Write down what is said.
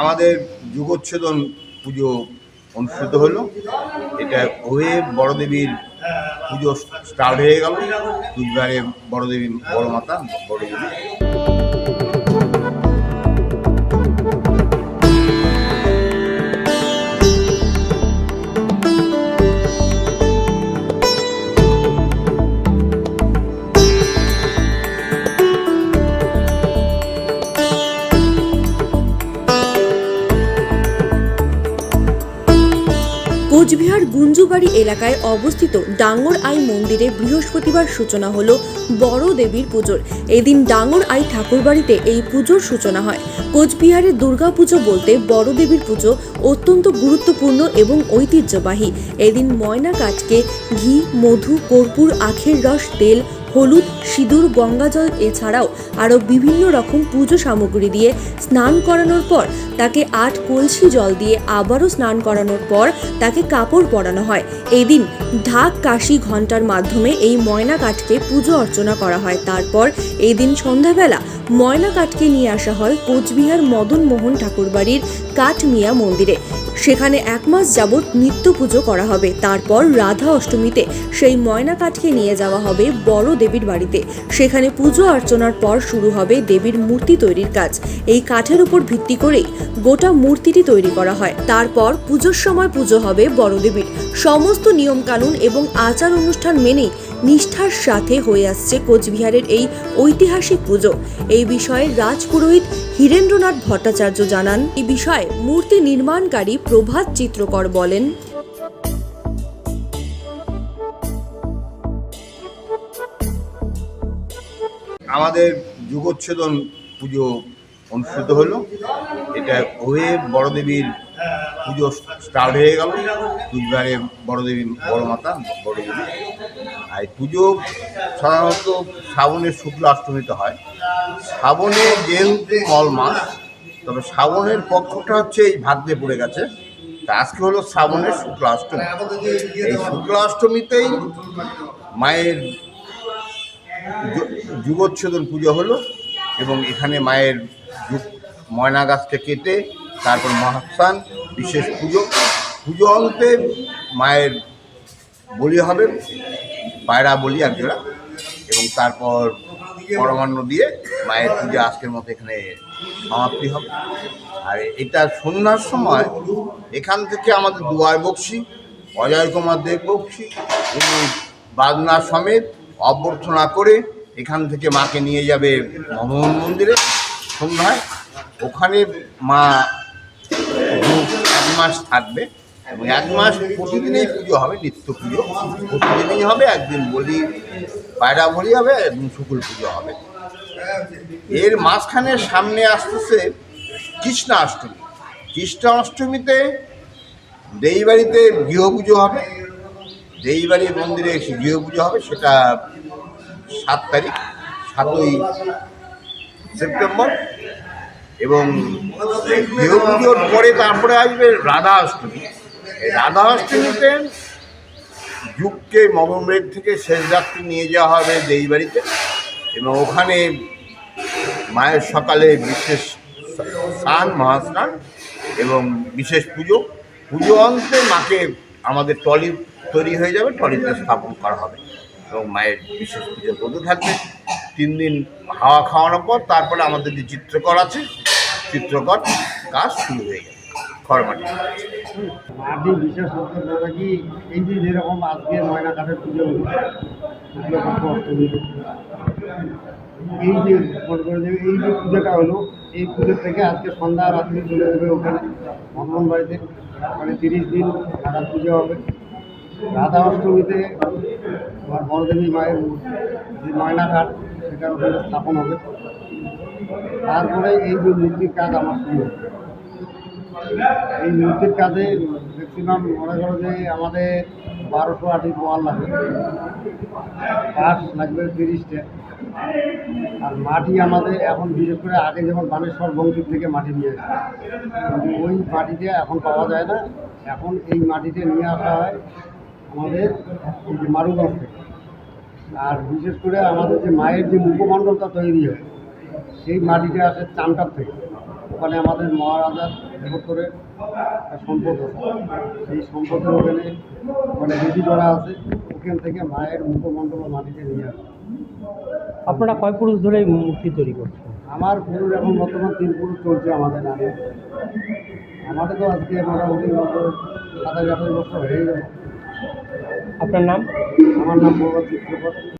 আমাদের যুগোচ্ছেদন পুজো অনুষ্ঠিত হলো। এটা হয়ে বড়দেবীর পুজো স্টার্ট হয়ে গেল। বুধবারে বড়দেবী বড় মাতা বড় কোচবিহার গুঞ্জুবাড়ি এলাকায় অবস্থিত ডাঙ্গর আই মন্দিরে বৃহস্পতিবার সূচনা হলো বড় দেবীর পুজোর। এদিন ডাঙ্গর আই ঠাকুরবাড়িতে এই পুজোর সূচনা হয়। কোচবিহারের দুর্গাপুজো বলতে বড় দেবীর পুজো অত্যন্ত গুরুত্বপূর্ণ এবং ঐতিহ্যবাহী। এদিন ময়না কাঠকে ঘি, মধু, কর্পূর, আখের রস, তেল হলুদ, সিঁদুর, গঙ্গাজল এছাড়াও আরও বিভিন্ন রকম পুজো সামগ্রী দিয়ে স্নান করানোর পর তাকে আট কলসি জল দিয়ে আবারও স্নান করানোর পর তাকে কাপড় পরানো হয়। এই দিন ঢাক, কাশি ঘণ্টার মাধ্যমে এই ময়না কাঠকে পুজো অর্চনা করা হয়। তারপর এই দিন সন্ধ্যাবেলা ময়না কাঠকে নিয়ে আসা হয় কোচবিহার মদন মোহন ঠাকুর ঠাকুরবাড়ির কাঠমিয়া মন্দিরে। সেখানে এক মাস যাবৎ নিত্য পুজো করা হবে। তারপর রাধা অষ্টমীতে সেই ময়না কাঠকে নিয়ে যাওয়া হবে বড় দেবীর বাড়িতে। সেখানে পুজো অর্চনার পর শুরু হবে দেবীর মূর্তি তৈরির কাজ। এই কাঠের উপর ভিত্তি করেই গোটা মূর্তিটি তৈরি করা হয়। তারপর পুজোর সময় পুজো হবে বড় দেবীর। সমস্ত নিয়মকানুন এবং আচার অনুষ্ঠান মেনেই নিষ্ঠার সাথে হয়ে আসছে কোচবিহারের এই ঐতিহাসিক পুজো। এই বিষয়ে রাজপুরোহিত হীরেন্দ্রনাথ ভট্টাচার্য জানান এই বিষয়ে মূর্তি নির্মাণকারী প্রভাত চিত্রকর বলেন, আমাদের যুগোচ্ছেদন পুজো অনুষ্ঠিত হলো। এটা হয়ে বড়দেবীর পুজো স্টার্ট হয়ে গেল। কুচবিহারে বড়দেবী বড় মাতা বড় দেবী আর পুজো সাধারণত শ্রাবণের শুক্ল অষ্টমীতে হয়। শ্রাবণে যেহেতু মল মাস, তবে শ্রাবণের পক্ষটা হচ্ছে এই ভাগ্যে পড়ে গেছে। তা আজকে হলো শ্রাবণের শুক্ল অষ্টমী। এই শুক্ল অষ্টমীতেই মায়ের যুগোচ্ছেদন পুজো হলো এবং এখানে মায়ের ময়না গাছকে কেটে তারপর মহাস্থান, বিশেষ পুজো। পুজো অন্তে মায়ের বলি হবে পায়রা বলি এক জোড়া এবং তারপর পরমান্ন দিয়ে মায়ের পূজা আজকের মতো এখানে সমাপ্তি হবে। আর এটা সন্ধ্যার সময় এখান থেকে আমাদের দুয়ার বক্সি, অজয় কুমার দেব বক্সি, উনি বাদনা সমেত অভ্যর্থনা করে এখান থেকে মাকে নিয়ে যাবে মনোহন মন্দিরে সন্ধ্যায়। ওখানে মা এক মাস থাকবে। এবং এক মাস প্রতিদিনই পুজো হবে, নিত্য পুজো। প্রতিদিনই হবে, একদিন বলি, পায়রা বলি হবে, একদিন শুকুল পুজো হবে। এর মাঝখানে সামনে আসতেছে কৃষ্ণ অষ্টমী। কৃষ্ণ অষ্টমীতে দেইবাড়িতে গৃহ পুজো হবে। দেইবাড়ি মন্দিরে এসে গৃহ পুজো হবে, সেটা সাত তারিখ, সাতই সেপ্টেম্বর। এবং গৃহ পুজোর পরে তারপরে আসবে রাধা অষ্টমী। রাধা অষ্টমীতে যুগকে মগমরেগ থেকে শেষ যাত্রী নিয়ে যাওয়া হবে দেইবাড়িতে এবং ওখানে মায়ের সকালে বিশেষ স্নান, মহাস্নান এবং বিশেষ পুজো। পুজো অন্তে মাকে আমাদের টলি তৈরি হয়ে যাবে, টলিতে স্থাপন করা হবে এবং মায়ের বিশেষ পুজো করতে থাকবে। তিন দিন হাওয়া খাওয়ানোর পর তারপরে আমাদের যে চিত্রকর আছে, চিত্রকর কাজ শুরু হয়ে যাবে খড়মাটি। মাটি বিশেষ সত্যতা কি এই যে যেরকম আজকে ময়না কাঠের পুজো এই যে এই যে পুজোটা হলো, এই পুজো থেকে আজকে সন্ধ্যা রাত্রি চলে যাবে ওখানে মন্ডন বাড়িতে মানে তিরিশ দিন রাধা পুজো হবে। রাধা অষ্টমীতে আমার বড়দেবী মায়ের যে ময়না ঘাট সেটা ওখানে স্থাপন হবে। তারপরে এই যে মূর্তির কাজ আমার শুরু হবে। এই মূর্তির কাজে ম্যাক্সিমাম মনে করো যে আমাদের বারোশো আটি ওয়াল লাগবে কাঠ লাগবে তিরিশটা। আর মাটি আমাদের এখন বিশেষ করে আগে যেমন বানেশ্বর বংশী থেকে মাটি নিয়ে আসে কিন্তু ওই মাটিতে এখন পাওয়া যায় না। এখন এই মাটিতে নিয়ে আসা হয় আমাদের মারুগঞ্জ থেকে। আর বিশেষ করে আমাদের যে মায়ের যে মুখমণ্ডলটা তৈরি হয়, সেই মাটিটা আসে চামটার থেকে। ওখানে আমাদের মহারাজার করে একটা সম্পদ আছে। সেই সম্পদের ওখানে মানে রেডি করা আছে ওখান থেকে মায়ের মুখমণ্ডল মাটিতে নিয়ে আসে। আপনারা কয় পুরুষ ধরে এই মূর্তি তৈরি করছেন? আমার পুরুষ এখন বর্তমান তিন পুরুষ চলছে আমাদের নামে। আমাদের তো আজকে মোটামুটি মতো সাতাশ আঠাশ বছর হয়ে গেল। আপনার নাম? আমার নাম মোহাম্মদ চিত্রপথ